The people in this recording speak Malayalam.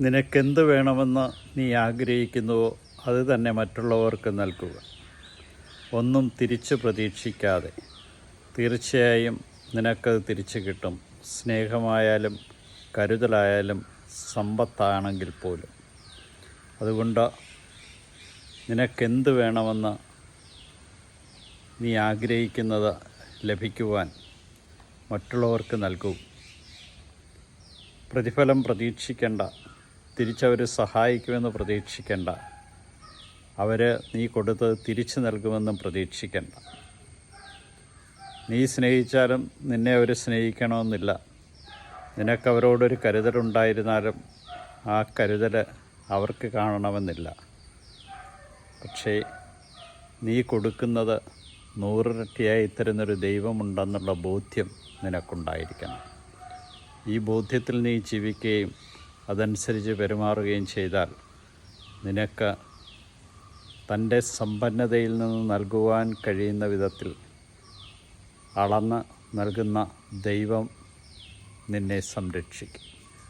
നിനക്കെന്ത് വേണമെന്ന് നീ ആഗ്രഹിക്കുന്നുവോ അത് തന്നെ മറ്റുള്ളവർക്ക് നൽകുക. ഒന്നും തിരിച്ചു പ്രതീക്ഷിക്കാതെ. തീർച്ചയായും നിനക്കത് തിരിച്ചു കിട്ടും. സ്നേഹമായാലും കരുതലായാലും സമ്പത്താണെങ്കിൽ പോലും. അതുകൊണ്ട് നിനക്കെന്ത് വേണമെന്ന് നീ ആഗ്രഹിക്കുന്നത് ലഭിക്കുവാൻ മറ്റുള്ളവർക്ക് നൽകൂ. പ്രതിഫലം പ്രതീക്ഷിക്കേണ്ട. തിരിച്ചവർ സഹായിക്കുമെന്ന് പ്രതീക്ഷിക്കേണ്ട. അവർ നീ കൊടുത്തത് തിരിച്ചു നൽകുമെന്നും പ്രതീക്ഷിക്കേണ്ട. നീ സ്നേഹിച്ചാലും നിന്നെ അവർ സ്നേഹിക്കണമെന്നില്ല. നിനക്കവരോടൊരു കരുതലുണ്ടായിരുന്നാലും ആ കരുതൽ അവർക്ക് കാണണമെന്നില്ല. പക്ഷേ നീ കൊടുക്കുന്നത് നൂറിരട്ടിയായി തരുന്നൊരു ദൈവമുണ്ടെന്നുള്ള ബോധ്യം നിനക്കുണ്ടായിരിക്കണം. ഈ ബോധ്യത്തിൽ നീ ജീവിക്കുകയും അതനുസരിച്ച് പെരുമാറുകയും ചെയ്താൽ നിനക്ക് തന്റെ സമ്പന്നതയിൽ നിന്ന് നൽകുവാൻ കഴിയുന്ന വിധത്തിൽ അളന്ന് നൽകുന്ന ദൈവം നിന്നെ സംരക്ഷിക്കും.